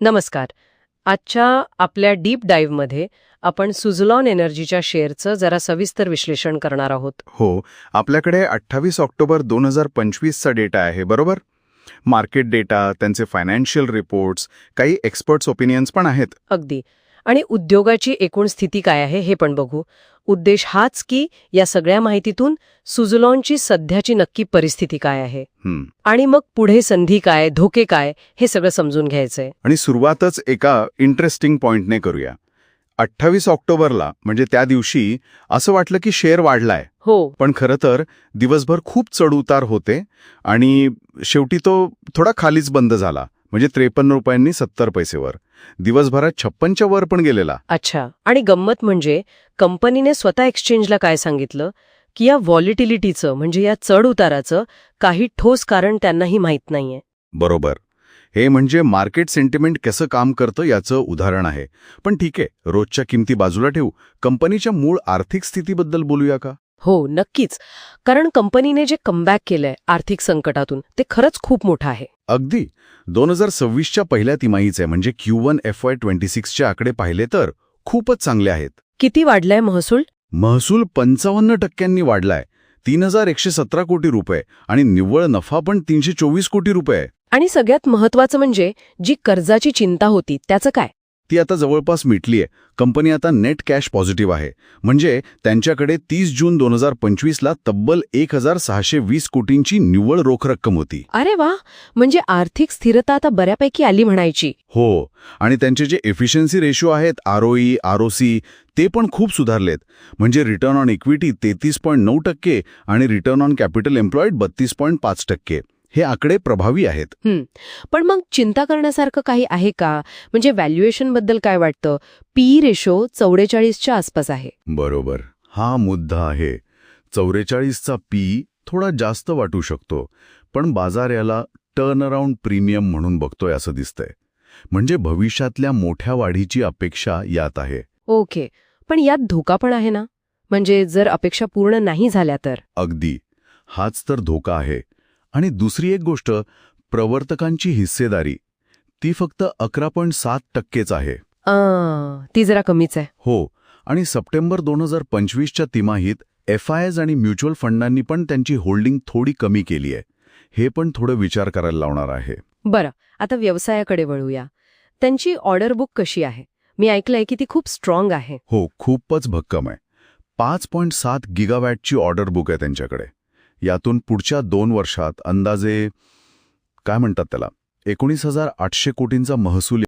नमस्कार. आजच्या आपल्या डीप डाईव्हमध्ये आपण सुझलॉन एनर्जीच्या शेअरचं जरा सविस्तर विश्लेषण करणार आहोत. हो आपल्याकडे अठ्ठावीस ऑक्टोबर दोन हजार पंचवीसचा डेटा आहे बरोबर? मार्केट डेटा त्यांचे फायनान्शियल रिपोर्ट्स काही एक्सपर्ट्स ओपिनियन्स पण आहेत. अगदी. आणि उद्योगाची एकूण स्थिती काय आहे हे पण बघू. उद्देश हाच की या सगळ्या माहितीतून सुझलॉनची सध्याची नक्की परिस्थिती काय आहे. हं. आणि मग पुढे संधी काय धोके काय हे सगळं समजून घ्यायचंय. आणि सुरुवातच एका इंटरेस्टिंग पॉइंटने करूया. अठ्ठावीस ऑक्टोबरला म्हणजे त्या दिवशी असं वाटलं की शेअर वाढलाय. हो. पण खरं तर दिवसभर खूप चढउतार होते आणि शेवटी तो थोडा खालीच बंद झाला. म्हणजे त्रेपन्न रुपयांनी सत्तर पैसेवर. दिवसभरात छप्पनच्या वर पण गेलेला. अच्छा. आणि गंमत म्हणजे कंपनीने स्वतः एक्सचेंजला काय सांगितलं? की या व्हॉलिटिलिटीचं म्हणजे या चढ उताराचं काही ठोस कारण त्यांनाही माहीत नाहीये. बरोबर. हे म्हणजे मार्केट सेंटिमेंट कसं काम करतं याचं उदाहरण आहे. पण ठीक आहे रोजच्या किमती बाजूला ठेवू. कंपनीच्या मूळ आर्थिक स्थितीबद्दल बोलूया का? हो नक्कीच. कारण कंपनीने जे कमबॅक केलंय आर्थिक संकटातून ते खरंच खूप मोठं आहे. अगदी. दोन हजार सव्वीसच्या पहिल्या तिमाहीचे म्हणजे Q one F Y twenty सिक्सचे आकडे पाहिले तर खूपच चांगले आहेत. किती वाढलाय महसूल? महसूल पंचावन्न टक्क्यांनी वाढलाय. तीन हजार एकशे सतरा कोटी रुपये आणि निव्वळ नफा पण तीनशे चोवीस कोटी रुपये. आणि सगळ्यात महत्वाचं म्हणजे जी कर्जाची चिंता होती त्याचं काय? ती आता जवळपास मिटलीय. कंपनी आता नेट कॅश पॉझिटिव्ह आहे. म्हणजे त्यांच्याकडे तीस जून दोन हजार पंचवीसला तब्बल एक हजार सहाशे वीस कोटींची निव्वळ रोख रक्कम होती. अरे वा! म्हणजे आर्थिक स्थिरता आता बऱ्यापैकी आली म्हणायची. हो. आणि त्यांचे जे एफिशियन्सी रेशो आहेत आरओई आरओसी ते पण खूप सुधारलेत. म्हणजे रिटर्न ऑन इक्विटी तेहतीस पॉईंट नऊ टक्के आणि रिटर्न ऑन कॅपिटल एम्प्लॉईड बत्तीस पॉईंट पाच टक्के. हे आकडे प्रभावी आहेत. पण मग चिंता करण्यासारखं काही आहे का? म्हणजे व्हॅल्युएशनबद्दल काय वाटतं? पी रेशो चौवेचाळीसच्या आसपास आहे. बरोबर. हा मुद्दा आहे. चौवेचाळीसचा पी थोडा जास्त वाटू शकतो पण बाजार याला टर्न अराउंड प्रीमियम म्हणून बघतोय असं दिसतंय. म्हणजे भविष्यातल्या मोठ्या वाढीची अपेक्षा यात आहे. ओके. पण यात धोका पण आहे ना? म्हणजे जर अपेक्षा पूर्ण नाही झाल्या तर? अगदी. हाच तर धोका आहे. आणि दुसरी एक गोष्ट प्रवर्तकांची हिस्सेदारी. ती फक्त अकरा पॉईंट सात टक्केच आहे. ती जरा कमीच आहे. हो आणि सप्टेंबर दोन हजार पंचवीसच्या तिमाहीत एफ आय एस आणि म्युच्युअल फंडांनी पण त्यांची होल्डिंग थोडी कमी केली आहे. हे पण थोडं विचार करायला लावणार आहे. बरं आता व्यवसायाकडे वळूया. त्यांची ऑर्डर बुक कशी आहे? मी ऐकलंय की ती खूप स्ट्रॉंग आहे. हो खूपच भक्कम आहे. पाच पॉईंट सात गिगावॅटची ऑर्डर बुक आहे त्यांच्याकडे. यातून पुढच्या दोन वर्षात अंदाजे काय म्हणतात त्याला एकोणीस हजार आठशे कोटींचा महसूल